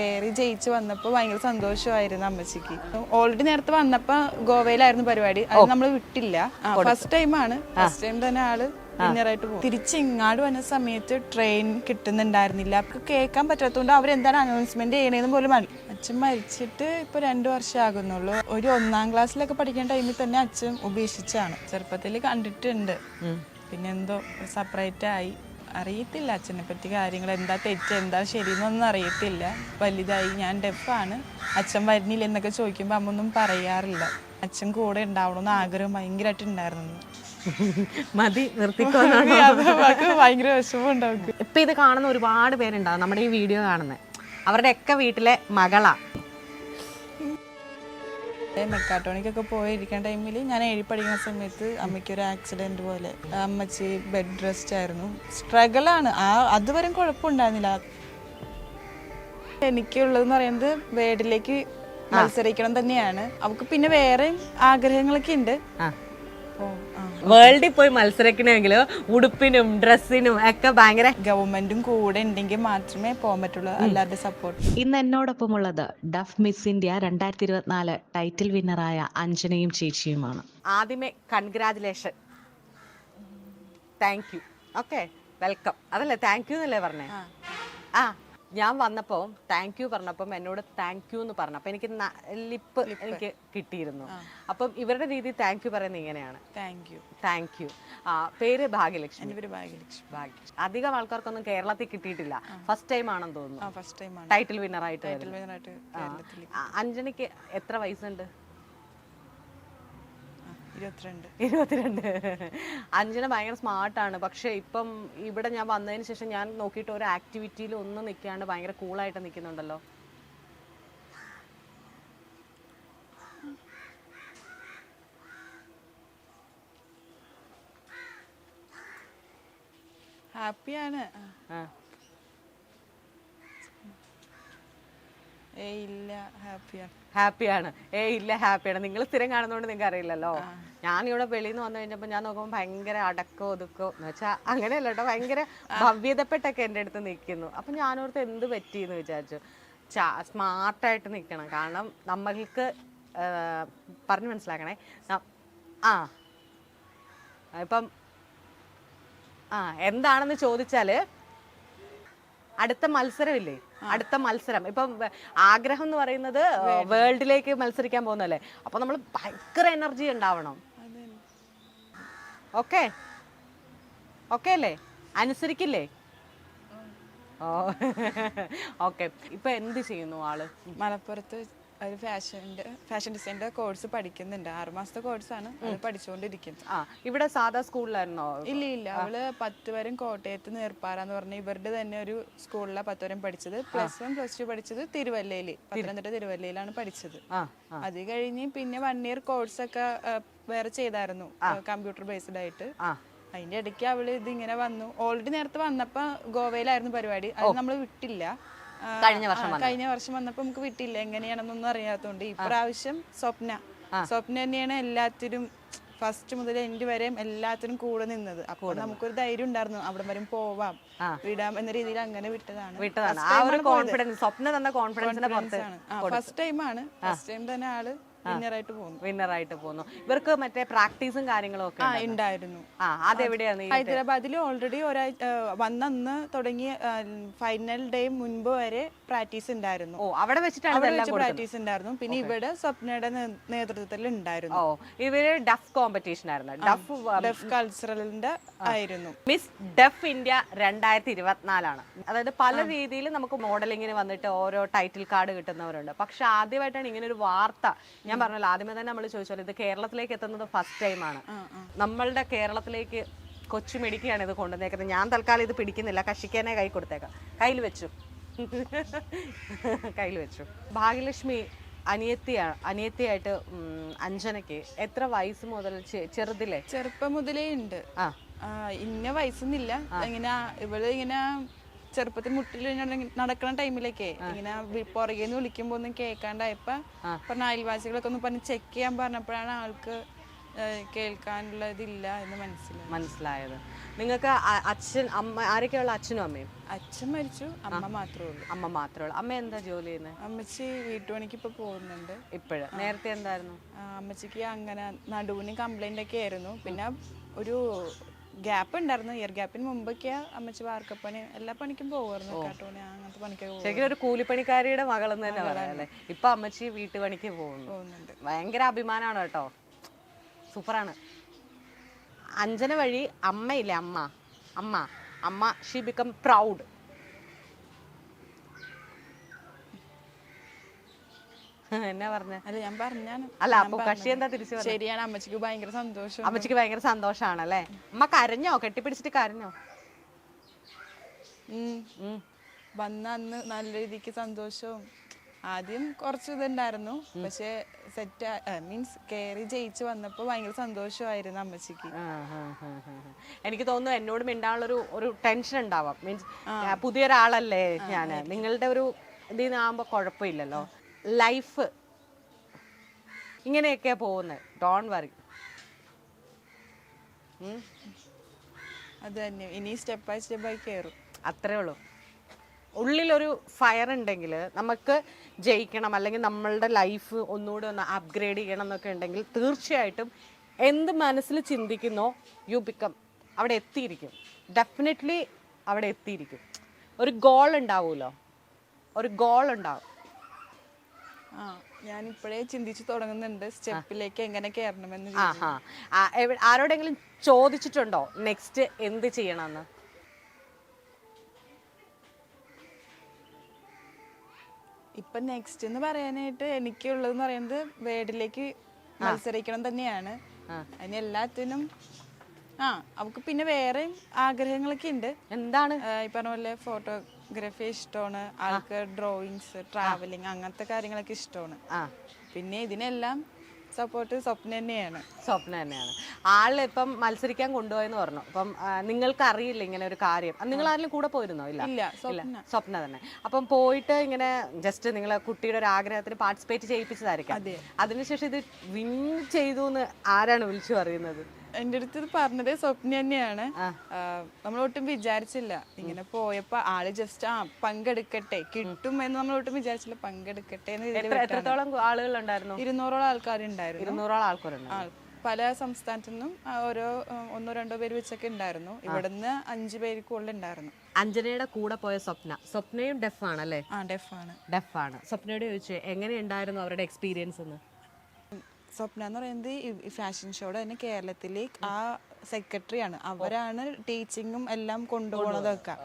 കയറി ജയിച്ച് വന്നപ്പോൾ ഭയങ്കര സന്തോഷമായിരുന്നു അമ്മച്ചിക്ക്. ഓൾറെഡി നേരത്തെ വന്നപ്പോ ഗോവയിലായിരുന്നു പരിപാടി. അത് നമ്മൾ വിട്ടില്ല. ഫസ്റ്റ് ടൈമാണ് ഫസ്റ്റ് ടൈം തന്നെ ആൾ വിന്നറായിട്ട് പോകും. തിരിച്ച് ഇങ്ങാട് വന്ന സമയത്ത് ട്രെയിൻ കിട്ടുന്നുണ്ടായിരുന്നില്ല. അവർക്ക് കേൾക്കാൻ പറ്റാത്തതുകൊണ്ട് അവരെന്താണ് അനൗൺസ്മെന്റ് ചെയ്യണേന്ന് പോലും അച്ഛൻ മരിച്ചിട്ട് ഇപ്പൊ രണ്ടു വർഷം ആകുന്നുള്ളൂ ഒരു ഒന്നാം ക്ലാസ്സിലൊക്കെ പഠിക്കുന്ന ടൈമിൽ തന്നെ അച്ഛൻ ഉപേക്ഷിച്ചാണ്. ചെറുപ്പത്തിൽ കണ്ടിട്ടുണ്ട്. പിന്നെന്തോ സെപ്പറേറ്റ് ആയി. അറിയത്തില്ല അച്ഛനെ പറ്റി കാര്യങ്ങൾ. എന്താ തെറ്റ് എന്താ ശരി എന്നൊന്നും അറിയത്തില്ല. വലുതായി ഞാൻ ഡെഫാണ് അച്ഛൻ വരുന്നില്ല എന്നൊക്കെ ചോദിക്കുമ്പോൾ അമ്മൊന്നും പറയാറില്ല. അച്ഛൻ കൂടെ ഉണ്ടാവണമെന്ന് ആഗ്രഹം ഭയങ്കരമായിട്ട് ഉണ്ടായിരുന്നു. മതി അവൾക്ക് ഭയങ്കര ഇപ്പൊ ഇത് കാണുന്ന ഒരുപാട് പേരുണ്ടാവും നമ്മുടെ ഈ വീഡിയോ കാണുന്നത് അവരുടെ ഒക്കെ വീട്ടിലെ മകളാ. മെക്കാട്ടോണിക്കൊക്കെ പോയിരിക്കുന്ന ടൈമിൽ ഞാൻ എഴുതി പഠിക്കുന്ന സമയത്ത് അമ്മയ്ക്ക് ഒരു ആക്സിഡന്റ് പോലെ അമ്മച്ചി ബെഡ് റെസ്റ്റ് ആയിരുന്നു. സ്ട്രഗിളാണ് ആ അതുവരെ കുഴപ്പമുണ്ടായിരുന്നില്ല. എനിക്കുള്ളതെന്ന് പറയുന്നത് വേഡിലേക്ക് മത്സരിക്കണം തന്നെയാണ്. അവൾക്ക് പിന്നെ വേറെ ആഗ്രഹങ്ങളൊക്കെ ഉണ്ട്. വേൾഡിൽ പോയി മത്സരിക്കണമെങ്കിൽ ഉടുപ്പിനും ഡ്രസ്സിനും ഒക്കെ ഭയങ്കര ഗവൺമെന്റും കൂടെ ഉണ്ടെങ്കിൽ മാത്രമേ പോകാൻ പറ്റുള്ളൂ അല്ലാതെ സപ്പോർട്ട് ഇന്ന് എന്നോടൊപ്പം ഉള്ളത് ഡഫ് മിസ് ഇന്ത്യ രണ്ടായിരത്തി ഇരുപത്തിനാല് ടൈറ്റിൽ വിന്നറായ അഞ്ജനയും ചേച്ചിയുമാണ്. ആദ്യമേ congratulation thank you okay welcome അതല്ലേ താങ്ക് യു എന്നല്ലേ പറഞ്ഞേ? ആ. ഞാൻ വന്നപ്പോൾ താങ്ക് യു പറഞ്ഞപ്പം എന്നോട് താങ്ക് യു എന്ന് പറഞ്ഞു. അപ്പം എനിക്ക് ലിപ്പ് എനിക്ക് കിട്ടിയിരുന്നു. അപ്പം ഇവരുടെ രീതി താങ്ക് യു പറയുന്നത് ഇങ്ങനെയാണ്. താങ്ക് യു താങ്ക് യു ആ പേര് ഭാഗ്യലക്ഷ്മി. പേര് ഭാഗ്യലക്ഷ്മി. ഭാഗ്യലക്ഷ്മി. അധികം ആൾക്കാർക്കൊന്നും കേരളത്തിൽ കിട്ടിയിട്ടില്ല. ഫസ്റ്റ് ടൈം ആണെന്ന് തോന്നുന്നു. ഫസ്റ്റ് ടൈറ്റിൽ വിന്നർ ആയിട്ട് അഞ്ജനയ്ക്ക് എത്ര വയസ്സുണ്ട്? ഇരുപത്തിരണ്ട്. ഇരുപത്തിരണ്ട്. അഞ്ജന ഭയങ്കര സ്മാർട്ടാണ് പക്ഷെ ഇപ്പം ഇവിടെ ഞാൻ വന്നതിന് ശേഷം ഞാൻ നോക്കിയിട്ട് ഒരു ആക്ടിവിറ്റിയിൽ ഒന്നും നിൽക്കാണ്ട് ഭയങ്കര കൂളായിട്ട് നിൽക്കുന്നുണ്ടല്ലോ ഹാപ്പിയാണ് ആ. ഇല്ല ഹാപ്പിയാണ്. ഹാപ്പിയാണ്. ഏ ഇല്ല ഹാപ്പിയാണ്. നിങ്ങൾ സ്ഥിരം കാണുന്നതുകൊണ്ട് നിങ്ങൾക്ക് അറിയില്ലല്ലോ. ഞാൻ ഇവിടെ വെളിയിൽ നിന്ന് വന്നു കഴിഞ്ഞപ്പോൾ ഞാൻ നോക്കുമ്പോൾ ഭയങ്കര അടക്കോ ഒതുക്കോ എന്ന് വെച്ചാ അങ്ങനെയല്ല കേട്ടോ ഭയങ്കര ഭവ്യതപ്പെട്ടൊക്കെ എന്റെ അടുത്ത് നിൽക്കുന്നു. അപ്പം ഞാനോർത്ത് എന്ത് പറ്റിയെന്ന് വിചാരിച്ചു. ചാ സ്മാർട്ടായിട്ട് നിൽക്കണം. കാരണം നമ്മൾക്ക് പറഞ്ഞു മനസ്സിലാക്കണേ. ആ. ഇപ്പം ആ എന്താണെന്ന് ചോദിച്ചാൽ അടുത്ത മത്സരമില്ലേ? അടുത്ത മത്സരം. ഇപ്പം ആഗ്രഹം എന്ന് പറയുന്നത് വേൾഡിലേക്ക് മത്സരിക്കാൻ പോകുന്നല്ലേ അപ്പൊ നമ്മൾ ഭയങ്കര എനർജി ഉണ്ടാവണം. ഓക്കെ? ഓക്കെ അല്ലേ? അനുസരിക്കില്ലേ? ഓ. ഓക്കെ. ഇപ്പൊ എന്ത് ചെയ്യുന്നു ആൾ? മലപ്പുറത്ത് ഒരു ഫാഷന്റെ ഫാഷൻ ഡിസൈന്റെ കോഴ്സ് പഠിക്കുന്നുണ്ട്. ആറ് മാസത്തെ കോഴ്സാണ് അത് പഠിച്ചുകൊണ്ടിരിക്കുന്നു ആ ഇവിടെ സാധാ സ്കൂളിലായിരുന്നോ? ഇല്ല ഇല്ല. അവൾ പത്ത് വരും കോട്ടയത്ത് നേർപ്പാറ പറഞ്ഞ ഇവരുടെ തന്നെ ഒരു സ്കൂളിലാണ് പത്ത് വരും പഠിച്ചത് പ്ലസ് വൺ പ്ലസ് ടു പഠിച്ചത് തിരുവല്ലയിൽ പത്തനംതിട്ട തിരുവല്ലയിലാണ് പഠിച്ചത്. അത് കഴിഞ്ഞ് പിന്നെ വൺ ഇയർ കോഴ്സൊക്കെ വേറെ ചെയ്തായിരുന്നു. കമ്പ്യൂട്ടർ ബേസ്ഡ് ആയിട്ട്. അതിന്റെ ഇടയ്ക്ക് അവൾ ഇതിങ്ങനെ വന്നു. ഓൾറെഡി നേരത്തെ വന്നപ്പോ ഗോവയിലായിരുന്നു പരിപാടി. അത് നമ്മൾ വിട്ടില്ല. കഴിഞ്ഞ വർഷം കഴിഞ്ഞ വർഷം വന്നപ്പോ നമുക്ക് വിട്ടില്ല. എങ്ങനെയാണെന്നൊന്നും അറിയാത്തതുകൊണ്ട്. ഇപ്രാവശ്യം സ്വപ്ന. സ്വപ്ന തന്നെയാണ് എല്ലാത്തിനും ഫസ്റ്റ് മുതൽ എൻഡ് വരെയും എല്ലാത്തിനും കൂടെ നിന്നത്. അപ്പോൾ നമുക്കൊരു ധൈര്യം ഉണ്ടായിരുന്നു. അവിടെ വരും പോവാം. വിടാം എന്ന രീതിയിൽ അങ്ങനെ വിട്ടതാണ്. വിട്ടതാണ്. ആ ഒരു കോൺഫിഡൻസ് സ്വപ്ന തന്ന കോൺഫിഡൻസിന്റെ ഫസ്റ്റ് ടൈമാണ് ഫസ്റ്റ് ടൈം തന്നെ ആൾ വിന്നറായിട്ട് പോകുന്നു. വിന്നറായിട്ട് പോകുന്നു. ഇവർക്ക് മറ്റേ പ്രാക്ടീസും കാര്യങ്ങളും ഒക്കെ? ഉണ്ടായിരുന്നു. ആ അതെവിടെയാണ് ഹൈദരാബാദിൽ ഓൾറെഡി ഒരാഴ്ച വന്നന്ന് തുടങ്ങി ഫൈനൽ ഡേ മുൻപ് വരെ പ്രാക്ടീസ് ഉണ്ടായിരുന്നു. ഓ അവിടെ വെച്ചിട്ടാണ് അവിടെ ഇതെല്ലാം വെച്ച് പ്രാക്ടീസ് ഉണ്ടായിരുന്നു. പിന്നെ ഇവിടെ സ്വപ്നയുടെ നേതൃത്വത്തിൽ ഉണ്ടായിരുന്നു. ഓ ഇവർ ഡഫ് കോമ്പറ്റീഷൻ ആയിരുന്നു. ഡഫ് ഡഫ് കൾച്ചറലിന്റെ ആയിരുന്നു. മിസ് ഡഫ് ഇന്ത്യ രണ്ടായിരത്തി ഇരുപത്തിനാലാണ് അതായത് പല രീതിയിൽ നമുക്ക് മോഡലിങ്ങിന് വന്നിട്ട് ഓരോ ടൈറ്റിൽ കാർഡ് കിട്ടുന്നവരുണ്ട്. പക്ഷെ ആദ്യമായിട്ടാണ് ഇങ്ങനെ ഒരു വാർത്ത ഞാൻ പറഞ്ഞല്ലോ ആദ്യമേ തന്നെ നമ്മൾ ചോദിച്ചാലും ഇത് കേരളത്തിലേക്ക് എത്തുന്നത് ഫസ്റ്റ് ടൈമാണ് നമ്മളുടെ കേരളത്തിലേക്ക് കൊച്ചു മെടിക്കുകയാണ് ഇത് കൊണ്ടുവന്നേക്കുന്നത്. ഞാൻ തൽക്കാലം ഇത് പിടിക്കുന്നില്ല കശിക്കാനേ കൈ കൊടുത്തേക്കാം. കയ്യിൽ വെച്ചു. കയ്യിൽ വെച്ചു. ഭാഗ്യലക്ഷ്മി അനിയത്തിയാണ് അനിയത്തിയായിട്ട് അഞ്ജനയ്ക്ക് എത്ര വയസ്സ് മുതൽ ചെറുതിലെ? ചെറുപ്പം മുതലേ ഉണ്ട്. ആ. ആ, ഇന്ന വയസ്സൊന്നുമില്ല. ഇങ്ങനെ ഇവൾ ഇങ്ങനെ ചെറുപ്പത്തിൽ മുട്ടിൽ നടക്കുന്ന ടൈമിലൊക്കെ ഇങ്ങനെ പുറകേന്ന് വിളിക്കുമ്പോ ഒന്നും കേൾക്കാണ്ടായപ്പോ പറഞ്ഞ അയൽവാസികളൊക്കെ ഒന്ന് പറഞ്ഞ് ചെക്ക് ചെയ്യാൻ പറഞ്ഞപ്പോഴാണ് ആൾക്ക് കേൾക്കാനുള്ള ഇതില്ല എന്ന് മനസ്സിലായി മനസ്സിലായത്. നിങ്ങൾക്ക് അച്ഛൻ അമ്മ ആരൊക്കെയുള്ള അച്ഛനും അമ്മയും? അച്ഛൻ മരിച്ചു അമ്മ മാത്രമേ ഉള്ളൂ. അമ്മ മാത്രമേ ഉള്ളൂ. അമ്മ എന്താ ജോലി ചെയ്യുന്നത് അമ്മച്ചി വീട്ടുപണിക്ക് ഇപ്പൊ പോകുന്നുണ്ട്. ഇപ്പോഴും. നേരത്തെ എന്തായിരുന്നു? അമ്മച്ചിക്ക് അങ്ങനെ നടുവിന് കംപ്ലൈന്റ് ഒക്കെ ആയിരുന്നു. പിന്നെ ഒരു ഗ്യാപ്പ് ഉണ്ടായിരുന്നു ഇയർ ഗ്യാപ്പിന് മുമ്പൊക്കെ അമ്മച്ചി വാർക്കപ്പണി എല്ലാ പണിക്കും പോകുമായിരുന്നു കാട്ടുപണി അങ്ങനത്തെ പണിക്കൊക്കെ ശരിക്കും ഒരു കൂലിപ്പണിക്കാരിയുടെ മകളെന്ന് തന്നെ പറയാം അല്ലേ? ഇപ്പൊ അമ്മച്ചി വീട്ടുപണിക്ക് പോകുന്നു. ഭയങ്കര അഭിമാനമാണ് കേട്ടോ. സൂപ്പറാണ്. അഞ്ജന വഴി അമ്മയില്ലേ? അമ്മ. അമ്മ. അമ്മ ഷീ ബിക്കം പ്രൗഡ് എന്നാ പറഞ്ഞ? അല്ല ഞാൻ പറഞ്ഞാണ്. അല്ല അപ്പൊ കക്ഷി എന്താ തിരിച്ചു? ശരിയാണ് അമ്മച്ചിക്ക് ഭയങ്കര സന്തോഷം. അമ്മച്ചിക്ക് ഭയങ്കര സന്തോഷാണല്ലേ? അമ്മ കരഞ്ഞോ? കെട്ടിപ്പിടിച്ചിട്ട് കരഞ്ഞോ. വന്ന അന്ന് നല്ല രീതിക്ക് സന്തോഷവും. ആദ്യം കുറച്ച് ഇതുണ്ടായിരുന്നു. പക്ഷെ സെറ്റ് മീൻസ് കയറി ജയിച്ച് വന്നപ്പോൾ ഭയങ്കര സന്തോഷമായിരുന്നു അമ്മച്ചിക്ക്. എനിക്ക് തോന്നുന്നു എന്നോട് മിണ്ടാനുള്ളൊരു ഒരു ടെൻഷൻ ഉണ്ടാവാം. മീൻസ് പുതിയൊരാളല്ലേ ഞാൻ നിങ്ങളുടെ ഒരു ഇതിൽ നിന്നാകുമ്പോൾ കുഴപ്പമില്ലല്ലോ. ലൈഫ്. ഇങ്ങനെയൊക്കെ പോകുന്നത് ഡോൺ വറി അത് തന്നെ. ഇനി സ്റ്റെപ്പ് ബൈ സ്റ്റെപ്പ് ആയി കയറും അത്രേ ഉള്ളൂ. ഉള്ളിലൊരു ഫയർ ഉണ്ടെങ്കിൽ നമുക്ക് ജയിക്കണം അല്ലെങ്കിൽ നമ്മളുടെ ലൈഫ് ഒന്നുകൂടി ഒന്ന് അപ്ഗ്രേഡ് ചെയ്യണം എന്നൊക്കെ ഉണ്ടെങ്കിൽ തീർച്ചയായിട്ടും എന്ത് മനസ്സിൽ ചിന്തിക്കുന്നോ യു ബിക്കം അവിടെ എത്തിയിരിക്കും. ഡെഫിനറ്റ്ലി അവിടെ എത്തിയിരിക്കും. ഒരു ഗോൾ ഉണ്ടാവുമല്ലോ. ഒരു ഗോൾ ഉണ്ടാവും. ഞാൻ ഇപ്പോഴേ ചിന്തിച്ചു തുടങ്ങുന്നുണ്ട് സ്റ്റെപ്പിലേക്ക് എങ്ങനെ കയറണമെന്ന് ആ ആ, എവി- ആരോടെങ്കിലും ചോദിച്ചിട്ടുണ്ടോ നെക്സ്റ്റ് എന്ത് ചെയ്യണമെന്ന്? ഇപ്പൊ നെക്സ്റ്റ് എന്ന് പറയാനായിട്ട് എനിക്കുള്ളതെന്ന് പറയുന്നത് വേർഡിലേക്ക് മത്സരിക്കണം തന്നെയാണ്. അതിന് എല്ലാത്തിനും ആ അവക്ക് പിന്നെ വേറെയും ആഗ്രഹങ്ങളൊക്കെ ഉണ്ട്. എന്താണ്? ആ, ഈ പറഞ്ഞ പോലെ ഫോട്ടോഗ്രാഫി ഇഷ്ടമാണ്. ആൾക്ക് ഡ്രോയിങ്സ് ട്രാവലിംഗ് അങ്ങനത്തെ കാര്യങ്ങളൊക്കെ ഇഷ്ടമാണ്. ആ. പിന്നെ ഇതിനെല്ലാം സപ്പോർട്ട് സ്വപ്ന തന്നെയാണ്. സ്വപ്ന തന്നെയാണ്. ആൾ ഇപ്പം മത്സരിക്കാൻ കൊണ്ടുപോയെന്ന് പറഞ്ഞു. അപ്പം നിങ്ങൾക്ക് അറിയില്ല ഇങ്ങനെ ഒരു കാര്യം. നിങ്ങൾ ആരെങ്കിലും കൂടെ പോയിരുന്നോ? ഇല്ല. ഇല്ല സ്വപ്ന. തന്നെ. അപ്പം പോയിട്ട് ഇങ്ങനെ ജസ്റ്റ് നിങ്ങളെ കുട്ടിയുടെ ഒരു ആഗ്രഹത്തിന് പാർട്ടിസിപ്പേറ്റ് ചെയ്യിപ്പിച്ചതായിരിക്കാം. അതെ. അതിനുശേഷം ഇത് വിൻ ചെയ്തു എന്ന് ആരാണ് വിളിച്ചു പറയുന്നത്? എന്റെ അടുത്ത് ഇത് പറഞ്ഞത് സ്വപ്ന തന്നെയാണ്. നമ്മൾ ഒട്ടും വിചാരിച്ചില്ല. ഇങ്ങനെ പോയപ്പോ ആൾ ജസ്റ്റ് ആ പങ്കെടുക്കട്ടെ കിട്ടും എന്ന് നമ്മൾ ഒട്ടും വിചാരിച്ചില്ല. പങ്കെടുക്കട്ടെ എന്ന് എത്രത്തോളം ആളുകളുണ്ടായിരുന്നു ഇരുന്നൂറോളം ആൾക്കാരുണ്ടായിരുന്നു ഇരുന്നൂറോളം ആൾക്കാരുണ്ടായിരുന്നു പല സംസ്ഥാനത്തു നിന്നും ഓരോ ഒന്നോ രണ്ടോ പേര് വെച്ചൊക്കെ ഉണ്ടായിരുന്നു. ഇവിടുന്ന് അഞ്ചു പേര് കൂടുതൽ ഉണ്ടായിരുന്നു. അഞ്ജനയുടെ കൂടെ പോയ സ്വപ്ന. സ്വപ്നയും ഡെഫ് ആണല്ലേ? ആ ഡെഫ് ആണ്. ഡെഫ് ആണ്. സ്വപ്നയോട് ചോദിച്ചു എങ്ങനെയുണ്ടായിരുന്നു അവരുടെ എക്സ്പീരിയൻസ് എന്ന്? സ്വപ്ന എന്ന് പറയുന്നത് ഈ ഫാഷൻ ഷോയുടെ തന്നെ കേരളത്തിലെ ആ സെക്രട്ടറി ആണ്. അവരാണ് ടീച്ചിങ്ങും എല്ലാം കൊണ്ടുപോകുന്നതൊക്കെ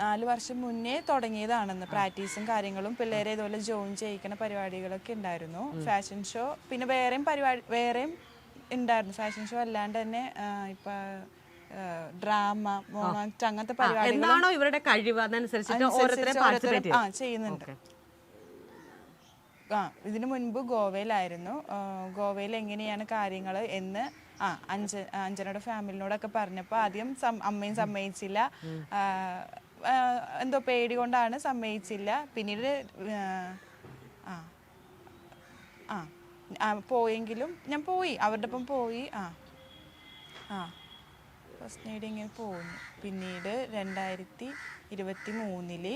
നാല് വർഷം മുന്നേ തുടങ്ങിയതാണെന്ന്. പ്രാക്ടീസും കാര്യങ്ങളും പിള്ളേരെ ഇതുപോലെ ജോയിൻ ചെയ്യിക്കുന്ന പരിപാടികളൊക്കെ ഉണ്ടായിരുന്നു. ഫാഷൻ ഷോ പിന്നെ വേറെയും പരിപാടി വേറെയും ഉണ്ടായിരുന്നു. ഫാഷൻ ഷോ അല്ലാണ്ട് തന്നെ ഇപ്പൊ ഡ്രാമ മോണാക്ട് അങ്ങനത്തെ എന്താണോ ഇവരുടെ കഴിവ്? അതനുസരിച്ചിട്ട് ചെയ്യുന്നുണ്ട്. ആ ഇതിനു മുൻപ് ഗോവയിലായിരുന്നു. ഗോവയിൽ എങ്ങനെയാണ് കാര്യങ്ങൾ എന്ന് ആ അഞ്ച അഞ്ജനയുടെ ഫാമിലിനോടൊക്കെ പറഞ്ഞപ്പോൾ ആദ്യം അമ്മയും സമ്മതിച്ചില്ല. എന്തോ പേടി കൊണ്ടാണ് സമ്മതിച്ചില്ല. പിന്നീട് ആ ആ, പോയെങ്കിലും ഞാൻ പോയി. അവരുടെ ഒപ്പം പോയി. ആ ആ ഫസ്റ്റ് എയ്ഡ് ഇങ്ങനെ പോകുന്നു പിന്നീട് രണ്ടായിരത്തി ഇരുപത്തി മൂന്നിൽ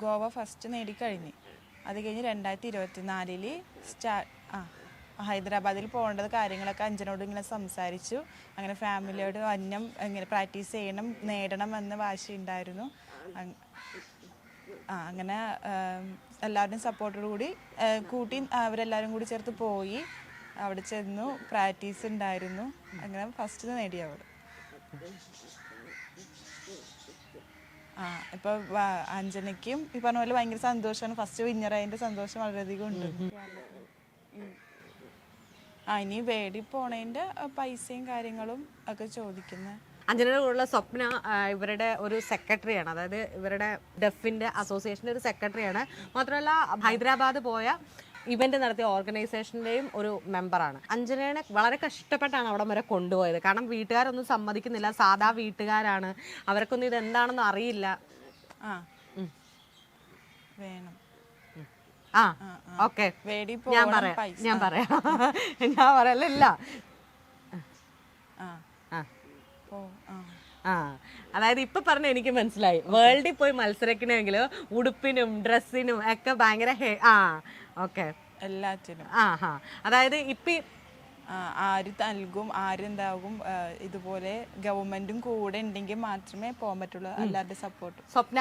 ഗോവ ഫസ്റ്റ് നേടിക്കഴിഞ്ഞ് അത് കഴിഞ്ഞ് രണ്ടായിരത്തി ഇരുപത്തി നാലിൽ സ്റ്റാ ആ ഹൈദരാബാദിൽ പോകേണ്ടത് കാര്യങ്ങളൊക്കെ അഞ്ചനോട് ഇങ്ങനെ സംസാരിച്ചു. അങ്ങനെ ഫാമിലിയോട് അന്നം ഇങ്ങനെ പ്രാക്ടീസ് ചെയ്യണം നേടണം എന്ന വാശി ഉണ്ടായിരുന്നു ആ അങ്ങനെ എല്ലാവരുടെയും സപ്പോർട്ടോടു കൂടി കൂട്ടി അവരെല്ലാവരും കൂടി ചേർത്ത് പോയി. അവിടെ ചെന്നു പ്രാക്ടീസ് ഉണ്ടായിരുന്നു. അങ്ങനെ ഫസ്റ്റ് നേടി അവിടെ ഇപ്പൊ അഞ്ജനയ്ക്കും ഈ പറഞ്ഞ പോലെ ഭയങ്കര സന്തോഷമാണ്. ഫസ്റ്റ് വിന്നറായതിന്റെ സന്തോഷം വളരെയധികം ഉണ്ട്. ആ ഇനി വേടി പോണതിന്റെ പൈസയും കാര്യങ്ങളും ഒക്കെ ചോദിക്കുന്നത് അഞ്ജനയുടെ കൂടെയുള്ള സ്വപ്ന ഇവരുടെ ഒരു സെക്രട്ടറിയാണ് അതായത് ഇവരുടെ ഡെഫിന്റെ അസോസിയേഷന്റെ ഒരു സെക്രട്ടറിയാണ് മാത്രമല്ല ഹൈദരാബാദ് പോയ ഇവന്റ് നടത്തിയ ഓർഗനൈസേഷന്റെയും ഒരു മെമ്പറാണ്. അഞ്ജനേനെ വളരെ കഷ്ടപ്പെട്ടാണ് അവിടെ വരെ കൊണ്ടുപോയത്. കാരണം വീട്ടുകാരൊന്നും സമ്മതിക്കുന്നില്ല. സാധാ വീട്ടുകാരാണ്. അവർക്കൊന്നും ഇത് എന്താണെന്ന് അറിയില്ല. ആ. വേണം. ആ. ഓക്കെ. ഞാൻ പറയാം. ഞാൻ പറയാം. ഞാൻ ആ. അതായത് ഇപ്പൊ പറഞ്ഞ എനിക്ക് മനസ്സിലായി. വേൾഡിൽ പോയി മത്സരിക്കണമെങ്കിൽ ഉടുപ്പിനും ഡ്രസ്സിനും ഒക്കെ ഭയങ്കര ആ. ഓക്കെ. എല്ലാറ്റിനും. ആ ഹാ അതായത് ഇപ്പം ആര് നൽകും ആരെന്താകും ഇതുപോലെ ഗവൺമെന്റും കൂടെ ഉണ്ടെങ്കിൽ മാത്രമേ പോകാൻ പറ്റുള്ളൂ എല്ലാവരുടെ സപ്പോർട്ട് സ്വപ്ന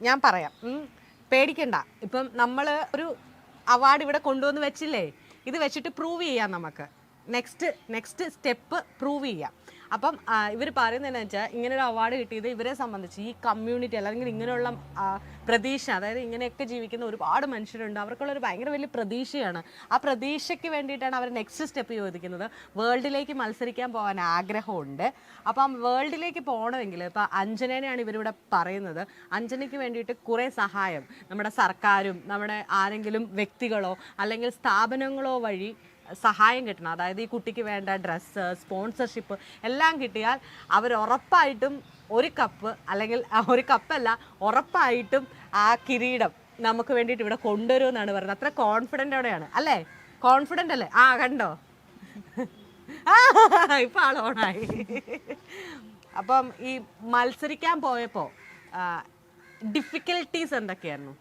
ഞാൻ പറയാം. പേടിക്കണ്ട. ഇപ്പം നമ്മൾ ഒരു അവാർഡ് ഇവിടെ കൊണ്ടുവന്ന് വെച്ചില്ലേ? ഇത് വെച്ചിട്ട് പ്രൂവ് ചെയ്യാം നമുക്ക്. നെക്സ്റ്റ് നെക്സ്റ്റ് സ്റ്റെപ്പ് പ്രൂവ് ചെയ്യാം. അപ്പം ഇവർ പറയുന്നതെന്ന് വെച്ചാൽ ഇങ്ങനെ ഒരു അവാർഡ് കിട്ടിയത് ഇവരെ സംബന്ധിച്ച് ഈ കമ്മ്യൂണിറ്റി അല്ലെങ്കിൽ ഇങ്ങനെയുള്ള പ്രതീക്ഷ അതായത് ഇങ്ങനെയൊക്കെ ജീവിക്കുന്ന ഒരുപാട് മനുഷ്യരുണ്ട്. അവർക്കുള്ള ഒരു ഭയങ്കര വലിയ പ്രതീക്ഷയാണ്. ആ പ്രതീക്ഷയ്ക്ക് വേണ്ടിയിട്ടാണ് അവർ നെക്സ്റ്റ് സ്റ്റെപ്പ് ചോദിക്കുന്നത്. വേൾഡിലേക്ക് മത്സരിക്കാൻ പോകാൻ ആഗ്രഹമുണ്ട്. അപ്പം വേൾഡിലേക്ക് പോകണമെങ്കിൽ ഇപ്പം അഞ്ജനേനെയാണ് ഇവരിവിടെ പറയുന്നത്. അഞ്ജനയ്ക്ക് വേണ്ടിയിട്ട് കുറേ സഹായം. നമ്മുടെ സർക്കാരും നമ്മുടെ ആരെങ്കിലും വ്യക്തികളോ അല്ലെങ്കിൽ സ്ഥാപനങ്ങളോ വഴി സഹായം കിട്ടണം. അതായത് ഈ കുട്ടിക്ക് വേണ്ട ഡ്രസ്സ് സ്പോൺസർഷിപ്പ് എല്ലാം കിട്ടിയാൽ അവർ ഉറപ്പായിട്ടും ഒരു കപ്പ് അല്ലെങ്കിൽ ഒരു കപ്പല്ല ഉറപ്പായിട്ടും ആ കിരീടം നമുക്ക് വേണ്ടിയിട്ട് ഇവിടെ കൊണ്ടുവരുമെന്നാണ് പറയുന്നത്. അത്ര കോൺഫിഡന്റോടെയാണ് അല്ലേ? കോൺഫിഡന്റ് അല്ലേ? ആ കണ്ടോ? ഇപ്പം ആൾ ഓണായി. അപ്പം ഈ മത്സരിക്കാൻ പോയപ്പോൾ ഡിഫിക്കൽട്ടീസ് എന്തൊക്കെയായിരുന്നു?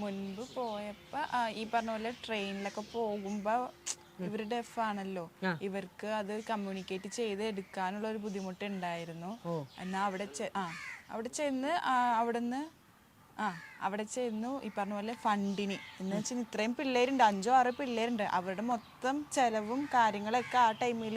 മുൻപ് പോയപ്പോ ആ, ഈ പറഞ്ഞ പോലെ ട്രെയിനിലൊക്കെ പോകുമ്പോ ഇവർ ഡെഫ് ആണല്ലോ. ഇവർക്ക് അത് കമ്മ്യൂണിക്കേറ്റ് ചെയ്ത് എടുക്കാനുള്ള ഒരു ബുദ്ധിമുട്ട് ഉണ്ടായിരുന്നു എന്നാ അവിടെ ചെ- ആ അവിടെ ചെന്ന് ആ, അവിടുന്ന് ആ അവിടെ ചെന്നു ഈ പറഞ്ഞ പോലെ ഫണ്ടിന്. എന്ന് വെച്ചാൽ ഇത്രയും പിള്ളേരുണ്ട് അഞ്ചോ ആറോ പിള്ളേരുണ്ട്. അവരുടെ മൊത്തം ചെലവും കാര്യങ്ങളൊക്കെ ആ ടൈമിൽ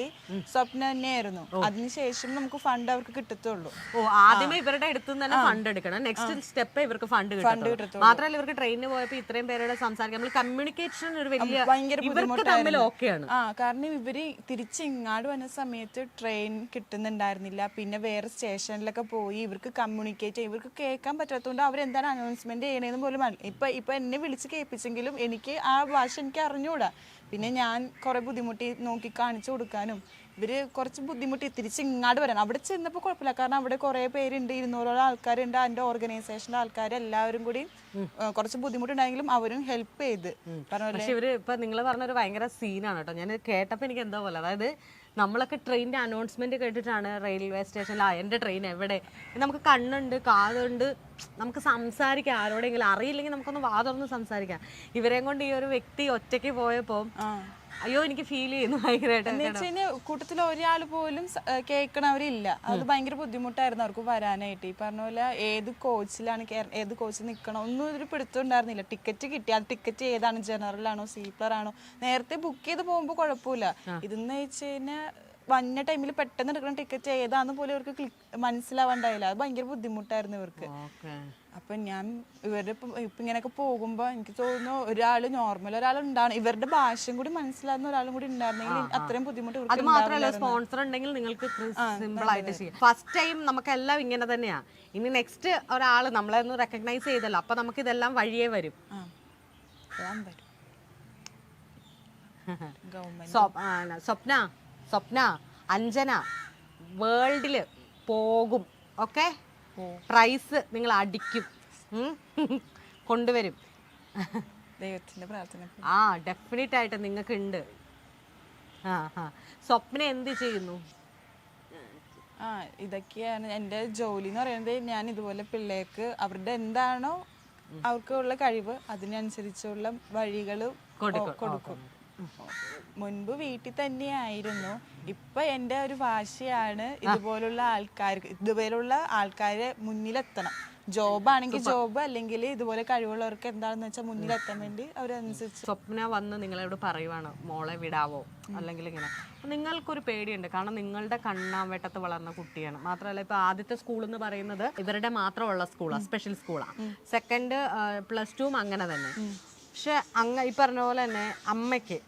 സ്വപ്നം തന്നെയായിരുന്നു. അതിനുശേഷം നമുക്ക് ഫണ്ട് അവർക്ക് കിട്ടത്തുള്ളൂ. ഓ ആദ്യമേ ഇവരുടെ അടുത്ത് തന്നെ ഫണ്ട് എടുക്കണം. നെക്സ്റ്റ് സ്റ്റെപ്പ് ഇവർക്ക് ഫണ്ട് കിട്ടും മാത്രമല്ല ഇവർക്ക് ട്രെയിനിന് പോയപ്പോ ഇത്രയും പേരുടെ സംസാരിക്കാം നമ്മൾ കമ്മ്യൂണിക്കേഷൻ ഒരു വലിയ ഭയങ്കര ഓക്കെയാണ് ആ കാരണം ഇവർ തിരിച്ച് ഇങ്ങാട് വന്ന സമയത്ത് ട്രെയിൻ കിട്ടുന്നുണ്ടായിരുന്നില്ല. പിന്നെ വേറെ സ്റ്റേഷനിലൊക്കെ പോയി ഇവർക്ക് കമ്മ്യൂണിക്കേറ്റ് ഇവർക്ക് കേൾക്കാൻ പറ്റാത്തതുകൊണ്ട് അവരെന്താണ് അനൗൺസ്മെന്റ് ചെയ്യണേന്ന് പോലും ഇപ്പം ഇപ്പൊ എന്നെ വിളിച്ച് കേൾപ്പിച്ചെങ്കിലും എനിക്ക് ആ ഭാഷ എനിക്ക് അറിഞ്ഞുകൂടാ പിന്നെ ഞാൻ കുറേ ബുദ്ധിമുട്ടി നോക്കി കാണിച്ചു കൊടുക്കാനും ഇവർ കുറച്ച് ബുദ്ധിമുട്ടി തിരിച്ച് ഇങ്ങോട്ട് വരാൻ. അവിടെ ചെന്നപ്പോൾ കുഴപ്പമില്ല. കാരണം അവിടെ കുറെ പേരുണ്ട് ഇരുന്നൂറോളം ആൾക്കാരുണ്ട്. അതിന്റെ ഓർഗനൈസേഷന്റെ ആൾക്കാർ എല്ലാവരും കൂടി കുറച്ച് ബുദ്ധിമുട്ടുണ്ടായെങ്കിലും അവരും ഹെൽപ്പ് ചെയ്ത്. പക്ഷെ ഇവർ ഇപ്പൊ നിങ്ങൾ പറഞ്ഞൊരു ഭയങ്കര സീനാണ് കേട്ടോ. ഞാൻ കേട്ടപ്പോ എനിക്ക് എന്താ പോലെ. അതായത് നമ്മളൊക്കെ ട്രെയിനിന്റെ അനൗൺസ്മെന്റ് കേട്ടിട്ടാണ് റെയിൽവേ സ്റ്റേഷനിൽ ആ എന്റെ ട്രെയിൻ എവിടെ? നമുക്ക് കണ്ണുണ്ട് കാതുണ്ട്. നമുക്ക് സംസാരിക്കാം. ആരോടെങ്കിലും അറിയില്ലെങ്കിൽ നമുക്കൊന്ന് വാ തുറന്ന് സംസാരിക്കാം. ഇവരെയും കൊണ്ട് ഈ ഒരു വ്യക്തി ഒറ്റയ്ക്ക് പോയപ്പോ അയ്യോ എനിക്ക് ഫീൽ ചെയ്യുന്നു ഭയങ്കരമായിട്ട് എന്ന് വെച്ച് കഴിഞ്ഞാൽ കൂട്ടത്തിൽ ഒരാൾ പോലും കേൾക്കണവരില്ല അത് ഭയങ്കര ബുദ്ധിമുട്ടായിരുന്നു അവർക്ക് വരാനായിട്ട്. ഈ പറഞ്ഞ പോലെ ഏത് കോച്ചിലാണ് ഏത് കോച്ചിൽ നിൽക്കണം ഒന്നും ഒരു പിടുത്തം ഉണ്ടായിരുന്നില്ല. ടിക്കറ്റ് കിട്ടിയാൽ ടിക്കറ്റ് ഏതാണ്? ജനറൽ ആണോ? സ്ലീപ്പർ ആണോ? നേരത്തെ ബുക്ക് ചെയ്ത് പോകുമ്പോൾ കുഴപ്പമില്ല. ഇതെന്ന് വെച്ച് കഴിഞ്ഞാൽ വന്ന ടൈമിൽ പെട്ടെന്ന് എടുക്കുന്ന ടിക്കറ്റ് ഏതാന്ന് പോലും ഇവർക്ക് ക്ലിക്ക് മനസ്സിലാവാണ്ടായില്ല. അത് ഭയങ്കര ബുദ്ധിമുട്ടായിരുന്നു ഇവർക്ക്. അപ്പൊ ഞാൻ ഇവരുടെ ഇപ്പൊ ഇപ്പൊ ഇങ്ങനെയൊക്കെ പോകുമ്പോ എനിക്ക് തോന്നുന്നു ഒരാൾ നോർമൽ ഒരാൾ ഉണ്ടാണ് ഇവരുടെ ഭാഷയും കൂടി മനസ്സിലാവുന്ന ഒരാളും കൂടി ഉണ്ടായിരുന്നെങ്കിൽ അത്രയും ബുദ്ധിമുട്ട് അത് മാത്രമല്ല സ്പോൺസർ ഉണ്ടെങ്കിൽ നിങ്ങൾക്ക് സിമ്പിൾ ആയിട്ട് ചെയ്യാം. ഫസ്റ്റ് ടൈം നമുക്കെല്ലാം ഇങ്ങനെ തന്നെയാ. ഇനി നെക്സ്റ്റ് ഒരാൾ നമ്മളെ ഒന്ന് റെക്കഗ്നൈസ് ചെയ്തല്ലോ അപ്പൊ നമുക്ക് ഇതെല്ലാം വഴിയേ വരും. ന- സ്വപ്ന? സ്വപ്ന അഞ്ജന വേൾഡിൽ പോകും. ഓക്കെ പ്രൈസ് നിങ്ങൾ അടിക്കും. കൊണ്ടുവരും. ദൈവത്തിന്റെ പ്രാർത്ഥന. ആ ഡെഫിനറ്റ് ആയിട്ട് നിങ്ങൾക്ക് ഉണ്ട് ആ ആ. സ്വപ്ന എന്ത് ചെയ്യുന്നു? ആ ഇതൊക്കെയാണ് എന്റെ ജോലി എന്ന് പറയുന്നത്. ഞാൻ ഇതുപോലെ പിള്ളേർക്ക് അവരുടെ എന്താണോ അവർക്കുള്ള കഴിവ് അതിനനുസരിച്ചുള്ള വഴികൾ കൊടുക്കും. മുൻപ് വീട്ടിൽ തന്നെയായിരുന്നു. ഇപ്പൊ എന്റെ ഒരു വാശിയാണ് ഇതുപോലുള്ള ആൾക്കാർ ഇതുപോലുള്ള ആൾക്കാരെ മുന്നിലെത്തണം. ജോബ് ആണെങ്കിൽ ജോബ് അല്ലെങ്കിൽ ഇതുപോലെ കഴിവുള്ളവർക്ക് എന്താണെന്ന് വെച്ചാൽ മുന്നിലെത്താൻ വേണ്ടി അവരനുസരിച്ച്. സ്വപ്ന വന്ന് നിങ്ങളോട് പറയുവാണ് മോളെ വിടാവോ? അല്ലെങ്കിൽ ഇങ്ങനെ. നിങ്ങൾക്കൊരു പേടിയുണ്ട്. കാരണം നിങ്ങളുടെ കണ്ണാവട്ടത്ത് വളർന്ന കുട്ടിയാണ്. മാത്രമല്ല ഇപ്പൊ ആദ്യത്തെ സ്കൂൾ എന്ന് പറയുന്നത് ഇവരുടെ മാത്രമുള്ള സ്കൂളാണ് സ്പെഷ്യൽ സ്കൂളാണ് സെക്കൻഡ് പ്ലസ് ടുവും അങ്ങനെ തന്നെ. പക്ഷെ അങ്ങ ഈ പറഞ്ഞ പോലെ തന്നെ അമ്മയ്ക്ക്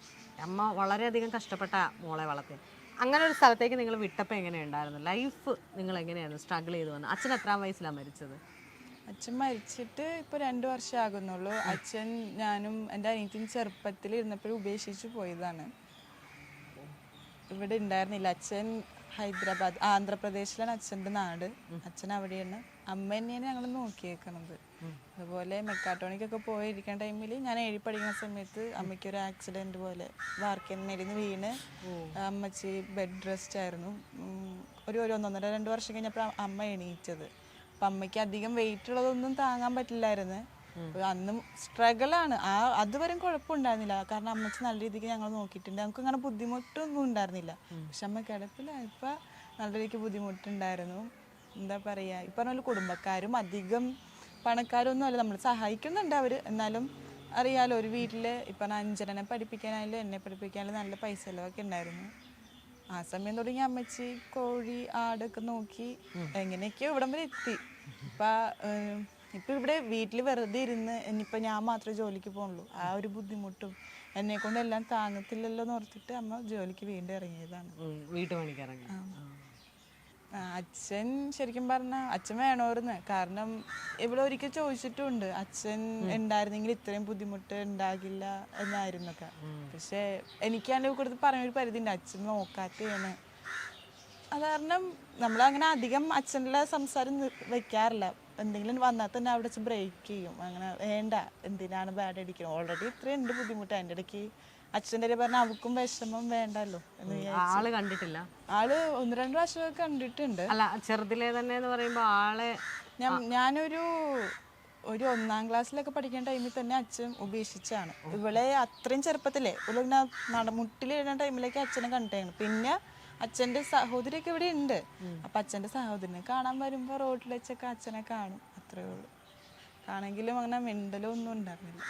അമ്മ വളരെയധികം കഷ്ടപ്പെട്ട മോളെ വളർത്തി അങ്ങനെ ഒരു സ്ഥലത്തേക്ക് നിങ്ങൾ വിട്ടപ്പോൾ എങ്ങനെയുണ്ടായിരുന്നു ലൈഫ് നിങ്ങൾ എങ്ങനെയായിരുന്നു? സ്ട്രഗിൾ ചെയ്ത് വന്നത് അച്ഛൻ എത്രാം വയസ്സിലാണ് മരിച്ചത്? അച്ഛൻ മരിച്ചിട്ട് ഇപ്പോൾ രണ്ട് വർഷം ആകുന്നുള്ളൂ. അച്ഛൻ ഞാനും എന്റെ അനിയത്തിയും ചെറുപ്പത്തിൽ ഇരുന്നപ്പോഴും ഉപേക്ഷിച്ച് പോയതാണ്. ഇവിടെ ഉണ്ടായിരുന്നില്ല. അച്ഛൻ ഹൈദരാബാദ് ആന്ധ്രാപ്രദേശിലാണ് അച്ഛന്റെ നാട്. അച്ഛൻ അവിടെയാണ്. അമ്മ തന്നെയാണ് ഞങ്ങൾ നോക്കിയേക്കണത്. അതുപോലെ മെക്കാട്രോണിക്കൊക്കെ പോയിരിക്കുന്ന ടൈമിൽ ഞാൻ ഏഴി പഠിക്കുന്ന സമയത്ത് അമ്മയ്ക്ക് ഒരു ആക്സിഡന്റ് പോലെ വാർക്കന്മേലിന്ന് വീണ് അമ്മച്ചി ബെഡ് റെസ്റ്റ് ആയിരുന്നു. ഒരു ഒരു ഒന്നൊന്നര രണ്ട് വർഷം കഴിഞ്ഞപ്പോൾ അമ്മ എണീറ്റത്. അപ്പം അമ്മയ്ക്ക് അധികം വെയിറ്റ് ഉള്ളതൊന്നും താങ്ങാൻ പറ്റില്ലായിരുന്നു. അന്നും അന്നും സ്ട്രഗിളാണ് ആ അതുവരെ കുഴപ്പമുണ്ടായിരുന്നില്ല. കാരണം അമ്മച്ചി നല്ല രീതിക്ക് ഞങ്ങൾ നോക്കിയിട്ടുണ്ട്. നമുക്ക് അങ്ങനെ ബുദ്ധിമുട്ടൊന്നും ഉണ്ടായിരുന്നില്ല. പക്ഷെ അമ്മ കിടപ്പില്ല ഇപ്പൊ നല്ല രീതിക്ക് ബുദ്ധിമുട്ടുണ്ടായിരുന്നു. എന്താ പറയുക ഈ പറഞ്ഞ പോലെ കുടുംബക്കാരും അധികം പണക്കാരൊന്നും അല്ല നമ്മൾ സഹായിക്കുന്നുണ്ട് അവർ എന്നാലും അറിയാലോ ഒരു വീട്ടിൽ ഇപ്പം അഞ്ചരനെ പഠിപ്പിക്കാനായാലും എന്നെ പഠിപ്പിക്കാനായാലും നല്ല പൈസ ചിലവൊക്കെ ഉണ്ടായിരുന്നു. ആ സമയം തുടങ്ങി അമ്മച്ചി കോഴി ആടൊക്കെ നോക്കി എങ്ങനെയൊക്കെയോ ഇവിടം വരെ എത്തി. ഇപ്പം ഇപ്പം ഇവിടെ വീട്ടിൽ വെറുതെ ഇരുന്ന് ഇനിയിപ്പം ഞാൻ മാത്രമേ ജോലിക്ക് പോകുള്ളൂ ആ ഒരു ബുദ്ധിമുട്ടും എന്നെ കൊണ്ട് എല്ലാം താങ്ങത്തില്ലല്ലോ എന്ന് ഓർത്തിട്ട് അമ്മ ജോലിക്ക് വീണ്ടും ഇറങ്ങിയതാണ്. വീട്ടുപണിക്ക് ഇറങ്ങി അച്ഛൻ ശരിക്കും പറഞ്ഞ അച്ഛൻ വേണമായിരുന്നു കാരണം ഇവിടെ ഒരിക്കൽ ചോദിച്ചിട്ടുണ്ട് അച്ഛൻ ഉണ്ടായിരുന്നെങ്കിൽ ഇത്രയും ബുദ്ധിമുട്ട് ഉണ്ടാകില്ല എന്നായിരുന്നൊക്കെ പക്ഷെ എനിക്കാണ്ട് കൊടുത്ത് പറഞ്ഞൊരു പരിധി ഉണ്ട് അച്ഛൻ നോക്കാത്തതാണ് അത് കാരണം നമ്മളങ്ങനെ അധികം അച്ഛനുള്ള സംസാരം വെക്കാറില്ല. എന്തെങ്കിലും വന്നാൽ തന്നെ അവിടെ വെച്ച് ബ്രേക്ക് ചെയ്യും. അങ്ങനെ വേണ്ട എന്തിനാണ് ബാഡ് അടിക്കുന്നത് ഓൾറെഡി ഇത്രയും ഉണ്ട് ബുദ്ധിമുട്ട്. അതിന്റെ ഇടയ്ക്ക് അച്ഛന്റെ പറഞ്ഞാൽ അവക്കും വിഷമം വേണ്ടല്ലോ എന്ന് വിചാരിച്ച്. ആൾ കണ്ടിട്ടില്ല. ആൾ ഒന്ന് രണ്ട് പ്രാവശ്യമൊക്കെ കണ്ടിട്ടുണ്ട്. അല്ല ചെറുതിലെ തന്നെ എന്ന് പറയുമ്പോ ആളെ ഞാൻ ഞാനൊരു ഒരു ഒന്നാം ക്ലാസ്സിലൊക്കെ പഠിക്കുന്ന ടൈമിൽ തന്നെ അച്ഛൻ ഉപേക്ഷിച്ചാണ് ഇവളെ അത്രയും ചെറുപ്പത്തിലെ ഇവളിങ്ങനെ നടമുട്ടിൽ എഴുതുന്ന ടൈമിലേക്ക് അച്ഛനെ കണ്ടിട്ടാണ് പിന്നെ അച്ഛന്റെ സഹോദരിയൊക്കെ ഇവിടെ ഉണ്ട്. അപ്പം അച്ഛന്റെ സഹോദരനെ കാണാൻ വരുമ്പോൾ റോഡിൽ വെച്ചൊക്കെ അച്ഛനെ കാണും. അത്രേ ഉള്ളൂ. കാണെങ്കിലും അങ്ങനെ മിണ്ടലോ ഒന്നും ഉണ്ടായിരുന്നില്ല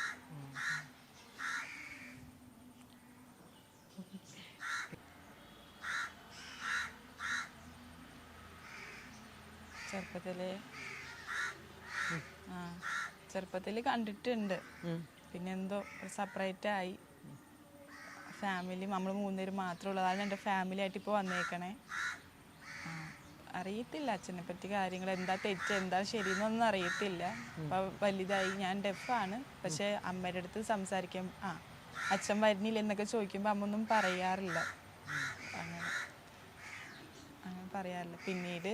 ചെറുപ്പത്തിൽ. ആ ചെറുപ്പത്തിൽ കണ്ടിട്ടുണ്ട്. പിന്നെ എന്തോ സെപ്പറേറ്റ് ആയി. ഫാമിലി നമ്മൾ മൂന്നുപേര് മാത്രമേ ഉള്ളൂ. അതാണ് എന്റെ ഫാമിലി ആയിട്ട് ഇപ്പോൾ വന്നേക്കണേ. അറിയത്തില്ല അച്ഛനെ പറ്റി കാര്യങ്ങൾ എന്താ തെറ്റ് എന്താ ശരി എന്നൊന്നും അറിയത്തില്ല അപ്പൊ വലുതായി. ഞാൻ ഡെഫാണ് പക്ഷെ അമ്മയുടെ അടുത്ത് സംസാരിക്കാൻ ആ അച്ഛൻ വരുന്നില്ല എന്നൊക്കെ ചോദിക്കുമ്പോൾ അമ്മ ഒന്നും പറയാറില്ല. പറയാറില്ല. പിന്നീട്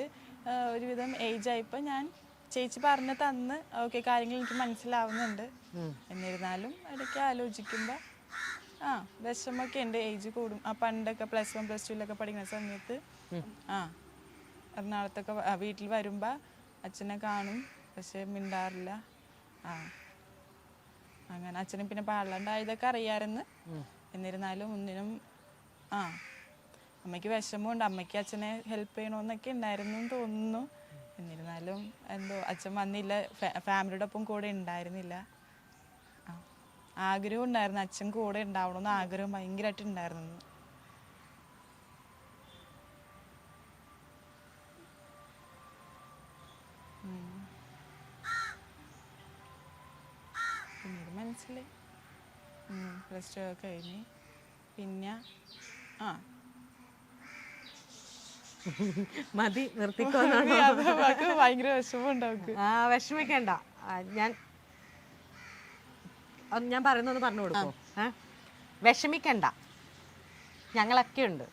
ഒരുവിധം ഏജ് ആയപ്പോൾ ഞാൻ ചേച്ചി പറഞ്ഞു തന്ന് ഓക്കെ കാര്യങ്ങൾ എനിക്ക് മനസ്സിലാവുന്നുണ്ട്. എന്നിരുന്നാലും ഇടയ്ക്ക് ആലോചിക്കുമ്പോൾ ആ വിഷമൊക്കെ ഉണ്ട്. ഏജ് കൂടും. ആ പണ്ടൊക്കെ പ്ലസ് വൺ പ്ലസ് ടുവിലൊക്കെ പഠിക്കുന്ന സമയത്ത് ആ എറണാകുളത്തൊക്കെ വീട്ടിൽ വരുമ്പോൾ അച്ഛനെ കാണും. പക്ഷെ മിണ്ടാറില്ല. ആ അങ്ങനെ അച്ഛനും പിന്നെ പാടാണ്ടായതൊക്കെ അറിയാമായിരുന്നു. എന്നിരുന്നാലും ഒന്നിനും ആ അമ്മയ്ക്ക് വിഷമമുണ്ട്. അമ്മയ്ക്ക് അച്ഛനെ ഹെൽപ്പ് ചെയ്യണമെന്നൊക്കെ ഉണ്ടായിരുന്നു എന്ന് തോന്നുന്നു. എന്നിരുന്നാലും എന്തോ അച്ഛൻ വന്നില്ല. ഫാമിലിയുടെ ഒപ്പം കൂടെ ഉണ്ടായിരുന്നില്ല. ആഗ്രഹം ഉണ്ടായിരുന്നു. അച്ഛൻ കൂടെ ഉണ്ടാവണമെന്ന് ആഗ്രഹം ഭയങ്കരമായിട്ട് ഉണ്ടായിരുന്നു. പിന്നീട് മനസ്സിലായി. പ്ലസ് ടു ഒക്കെ കഴിഞ്ഞ്. പിന്നെ ആ മതി നിർത്തിക്കോന്നാണ് ഭയങ്കര ആ വിഷമിക്കണ്ട. ഞാൻ ഞാൻ പറയുന്നത് പറഞ്ഞു കൊടുക്കോ. വിഷമിക്കണ്ട. ഞങ്ങളൊക്കെ ഉണ്ട്.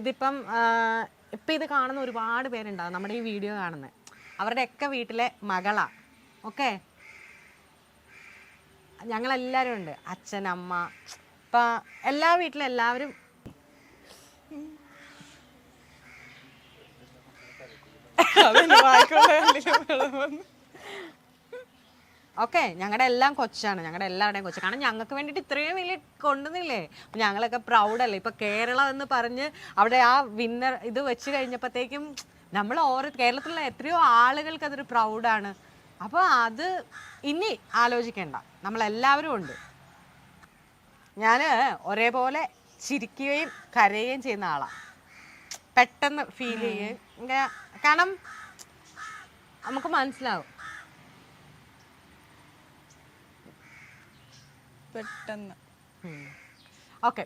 ഇതിപ്പം ഇപ്പം ഇത് കാണുന്ന ഒരുപാട് പേരുണ്ടാവും നമ്മുടെ ഈ വീഡിയോ കാണുന്നത് അവരുടെയൊക്കെ വീട്ടിലെ മകളാ. ഓക്കെ? ഞങ്ങളെല്ലാവരും ഉണ്ട്. അച്ഛൻ അമ്മ ഇപ്പം എല്ലാ വീട്ടിലും എല്ലാവരും ഓക്കെ ഞങ്ങളുടെ എല്ലാം കൊച്ചാണ്. ഞങ്ങളുടെ എല്ലാവരുടെയും കൊച്ചു. കാരണം ഞങ്ങൾക്ക് വേണ്ടിയിട്ട് ഇത്രയും വലിയ കൊണ്ടുവന്നില്ലേ? ഞങ്ങളൊക്കെ പ്രൗഡല്ലേ ഇപ്പൊ കേരളം എന്ന് പറഞ്ഞ് അവിടെ ആ വിന്നർ ഇത് വെച്ച് കഴിഞ്ഞപ്പോഴത്തേക്കും നമ്മൾ ഓരോ കേരളത്തിലുള്ള എത്രയോ ആളുകൾക്ക് അതൊരു പ്രൗഡാണ് അപ്പോൾ അത് ഇനി ആലോചിക്കേണ്ട. നമ്മളെല്ലാവരും ഉണ്ട്. ഞാൻ ഒരേപോലെ ചിരിക്കുകയും കരയുകയും ചെയ്യുന്ന ആളാണ് പെട്ടെന്ന് ഫീൽ ചെയ്യുകയും കാരണം നമുക്ക് മനസ്സിലാവും. പെട്ടെന്ന്. ഓക്കെ.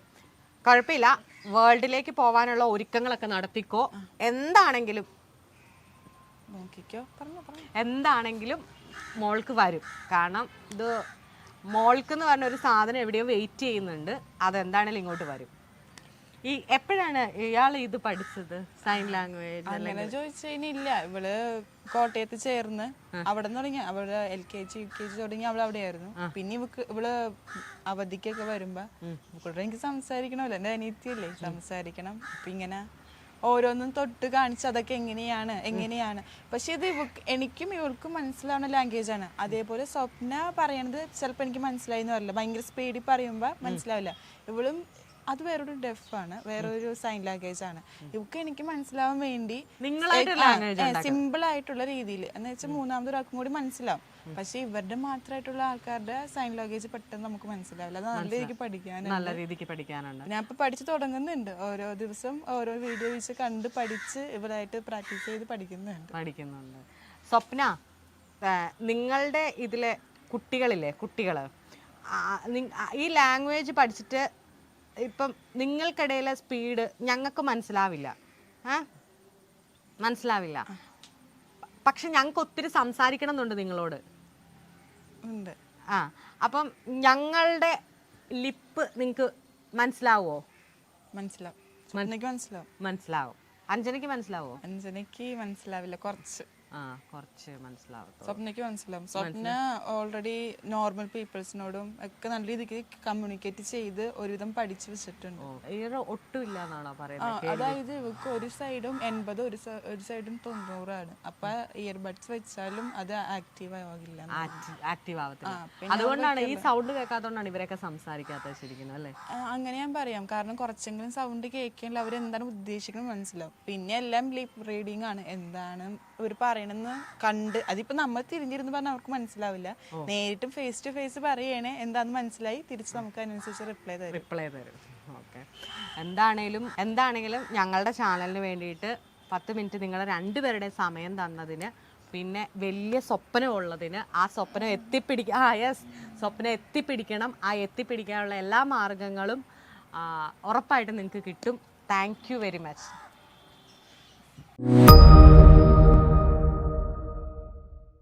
കുഴപ്പമില്ല. വേൾഡിലേക്ക് പോകാനുള്ള ഒരുക്കങ്ങളൊക്കെ നടത്തിക്കോ. എന്താണെങ്കിലും എന്താണെങ്കിലും മോൾക്ക് വരും. കാരണം ഇത് മോൾക്ക് എന്ന് പറഞ്ഞ ഒരു സാധനം എവിടെയോ വെയിറ്റ് ചെയ്യുന്നുണ്ട്. അതെന്താണെങ്കിലും ഇങ്ങോട്ട് വരും. ഈ എപ്പോഴാണ് ഇയാൾ ഇത് പഠിച്ചത്? സൈൻ ലാംഗ്വേജ് അങ്ങനെ ചോദിച്ചു കഴിഞ്ഞില്ല. ഇവൾ കോട്ടയത്ത് ചേർന്ന് അവിടെ തുടങ്ങി. അവൾ L K G U K G തുടങ്ങി അവൾ അവിടെയായിരുന്നു. പിന്നെ ഇവക്ക് ഇവൾ അവധിക്കൊക്കെ വരുമ്പോ ഇവക്കൂടെ എനിക്ക് സംസാരിക്കണമല്ലോ. എന്റെ അനിയത്തിയല്ലേ സംസാരിക്കണം. അപ്പൊ ഇങ്ങനെ ഓരോന്നും തൊട്ട് കാണിച്ച് അതൊക്കെ എങ്ങനെയാണ് എങ്ങനെയാണ്. പക്ഷെ ഇത് ഇവക്ക് എനിക്കും ഇവർക്കും മനസ്സിലാവുന്ന ലാംഗ്വേജ് ആണ്. അതേപോലെ സ്വപ്ന പറയണത് ചിലപ്പോൾ എനിക്ക് മനസ്സിലായി എന്ന് പറയില്ല. ഭയങ്കര സ്പീഡിൽ പറയുമ്പോൾ മനസ്സിലാവില്ല. ഇവളും അത് വേറൊരു ഡെഫാണ് വേറൊരു സൈൻ ലാംഗ്വേജ് ആണ്. ഇവക്ക് എനിക്ക് മനസ്സിലാവാൻ വേണ്ടി സിമ്പിൾ ആയിട്ടുള്ള രീതിയിൽ എന്ന് വെച്ചാൽ മൂന്നാമത് ഒരാൾക്കും കൂടി മനസ്സിലാവും. പക്ഷെ ഇവരുടെ മാത്രമായിട്ടുള്ള ആൾക്കാരുടെ സൈൻ ലാംഗ്വേജ് പെട്ടെന്ന് നമുക്ക് മനസ്സിലാവില്ല. അത് നല്ല രീതിക്ക് പഠിക്കാൻ നല്ല രീതിക്ക് പഠിക്കാനുണ്ട്. ഞാൻ ഇപ്പൊ പഠിച്ചു തുടങ്ങുന്നുണ്ട്. ഓരോ ദിവസം ഓരോ വീഡിയോ വെച്ച് കണ്ട് പഠിച്ച് ഇവരായിട്ട് പ്രാക്ടീസ് ചെയ്ത് പഠിക്കുന്നുണ്ട്. പഠിക്കുന്നുണ്ട്. സ്വപ്ന നിങ്ങളുടെ ഇതിലെ കുട്ടികളില്ലേ കുട്ടികൾ ഈ ലാംഗ്വേജ് പഠിച്ചിട്ട് ഇപ്പം നിങ്ങൾക്കിടയിലെ സ്പീഡ് ഞങ്ങൾക്ക് മനസ്സിലാവില്ല. ഏ മനസ്സിലാവില്ല. പക്ഷെ ഞങ്ങൾക്ക് ഒത്തിരി സംസാരിക്കണം എന്നുണ്ട് നിങ്ങളോട്. ഉണ്ട്. ആ. അപ്പം ഞങ്ങളുടെ ലിപ്പ് നിങ്ങൾക്ക് മനസ്സിലാവോ? മനസ്സിലാവും. മനസ്സിലാവും. മനസ്സിലാവും. അഞ്ജനയ്ക്ക് മനസ്സിലാവോ? അഞ്ജനയ്ക്ക് മനസ്സിലാവില്ല കുറച്ച്. കുറച്ച് മനസ്സിലാവും സ്വപ്നയ്ക്ക് മനസ്സിലാവും. സ്വപ്ന ഓൾറെഡി നോർമൽ പീപ്പിൾസിനോടും ഒക്കെ നല്ല രീതിക്ക് കമ്മ്യൂണിക്കേറ്റ് ചെയ്ത് ഒരുവിധം പഠിച്ചു വെച്ചിട്ടുണ്ട്. ഇയർ ഒട്ടും ഇല്ല എന്നാണോ പറയുന്നത് അതായത് ഇവക്ക് ഒരു സൈഡും എൺപത് ഒരു സൈഡും തൊണ്ണൂറാണ്. അപ്പൊ ഇയർബഡ്സ് വെച്ചാലും അത് ആക്റ്റീവ് ആവില്ല ആക്റ്റീവ് ആവത്തില്ല. അതുകൊണ്ടാണ് ഈ സൗണ്ട് കേൾക്കാത്തതുകൊണ്ടാണ് ഇവരൊക്കെ സംസാരിക്കാത്തത് ശരിക്കും അല്ലേ? അങ്ങനെ ഞാൻ പറയാം. കാരണം കുറച്ചെങ്കിലും സൗണ്ട് കേൾക്കണില്ല അവർ എന്താണ് ഉദ്ദേശിക്കുന്നത് മനസ്സിലാവും. പിന്നെ എല്ലാം ലിപ് റീഡിങ് ആണ്. എന്താണ് ഇവർ പറയണെന്ന് കണ്ട് അതിപ്പോ നമ്മൾ തിരിഞ്ഞിരുന്ന് പറഞ്ഞാൽ അവർക്ക് മനസ്സിലാവില്ല. നേരിട്ടും ഫേസ് ടു ഫേസ് പറയണേ എന്താന്ന് മനസ്സിലായി തിരിച്ച് നമുക്ക് അതിനനുസരിച്ച് റിപ്ലൈ തരും. റിപ്ലൈ തരും. ഓക്കെ എന്താണേലും എന്താണെങ്കിലും ഞങ്ങളുടെ ചാനലിന് വേണ്ടിയിട്ട് പത്ത് മിനിറ്റ് നിങ്ങൾ രണ്ടുപേരുടെ സമയം തന്നതിന് പിന്നെ വലിയ സ്വപ്നം സ്വപ്നമുള്ളതിന് ആ സ്വപ്നം എത്തിപ്പിടിക്കുക ആ യെസ് സ്വപ്നം എത്തിപ്പിടിക്കണം. ആ എത്തിപ്പിടിക്കാനുള്ള എല്ലാ മാർഗങ്ങളും ഉറപ്പായിട്ട് ഉറപ്പായിട്ടും നിങ്ങൾക്ക് കിട്ടും. Thank you very much